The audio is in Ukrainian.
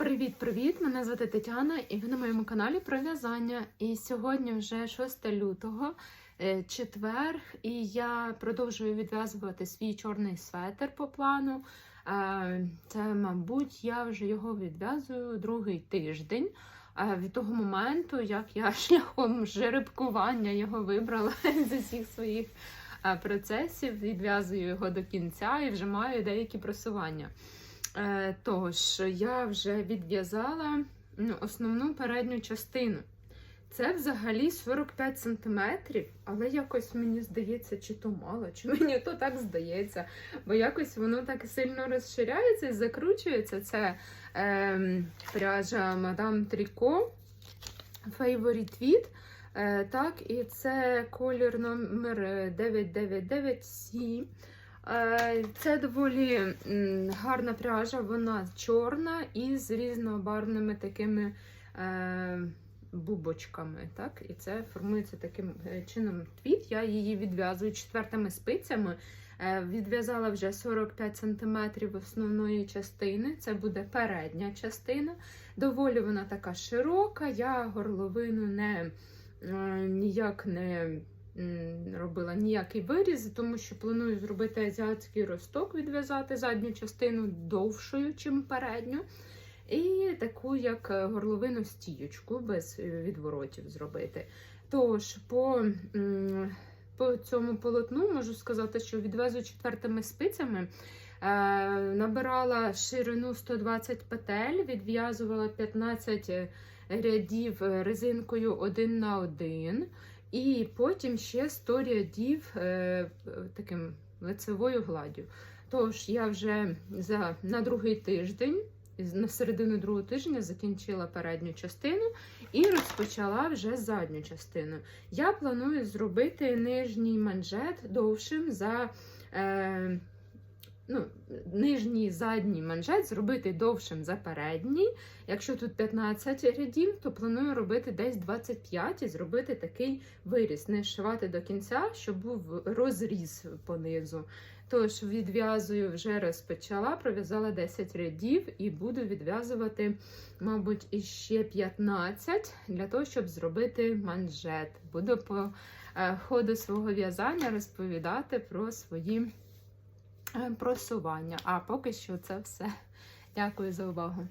Привіт-привіт! Мене звати Тетяна, і ви на моєму каналі про в'язання. І сьогодні вже 6 лютого, е, четвер, і я продовжую відв'язувати свій чорний светр по плану. Е, Це, мабуть, я вже його відв'язую другий тиждень. Е, Від того моменту, як я шляхом жеребкування його вибрала з усіх своїх процесів, відв'язую його до кінця і вже маю деякі просування. Е, Тож, я вже відв'язала ну, основну передню частину. Це взагалі 45 см, але якось мені здається, чи то мало, чи мені то так здається. Бо якось воно так сильно розширяється і закручується. Це е, пряжа Madame Tricot Favorite Tweed. Е, так, і це колір номер 999C. Е, Це доволі гарна пряжа, вона чорна і з різнобарвними такими е, бубочками. Так? І це формується таким е, чином твіт. Я її відв'язую четвертими спицями. Е, Відв'язала вже 45 см основної частини, це буде передня частина. Доволі вона така широка, я горловину не е, ніяк не робила ніякий виріз, тому що планую зробити азіатський росток, відв'язати задню частину довшою, чим передню. І таку, як е, горловину стіючку без е, відворотів зробити. Тож, по, по цьому полотну можу сказати, що відвезу четвертими спицями. Е, набирала ширину 120 петель, відв'язувала 15 рядів резинкою 1 на 1. І потім ще 100 рядів е, таким лицевою гладдю. Тож я вже за, на другий тиждень, на середину другого тижня, закінчила передню частину і розпочала вже задню частину. Я планую зробити нижній манжет довшим за. Е, Ну, нижній задній манжет зробити довшим за передній. Якщо тут 15 рядів, то планую робити десь 25 і зробити такий виріз, не шивати до кінця, щоб був розріз понизу. Тож відв'язую, вже розпочала, пров'язала 10 рядів і буду відв'язувати, мабуть, іще 15 для того, щоб зробити манжет. Буду по е, ходу свого в'язання розповідати про свої просування. А поки що це все. Дякую за увагу.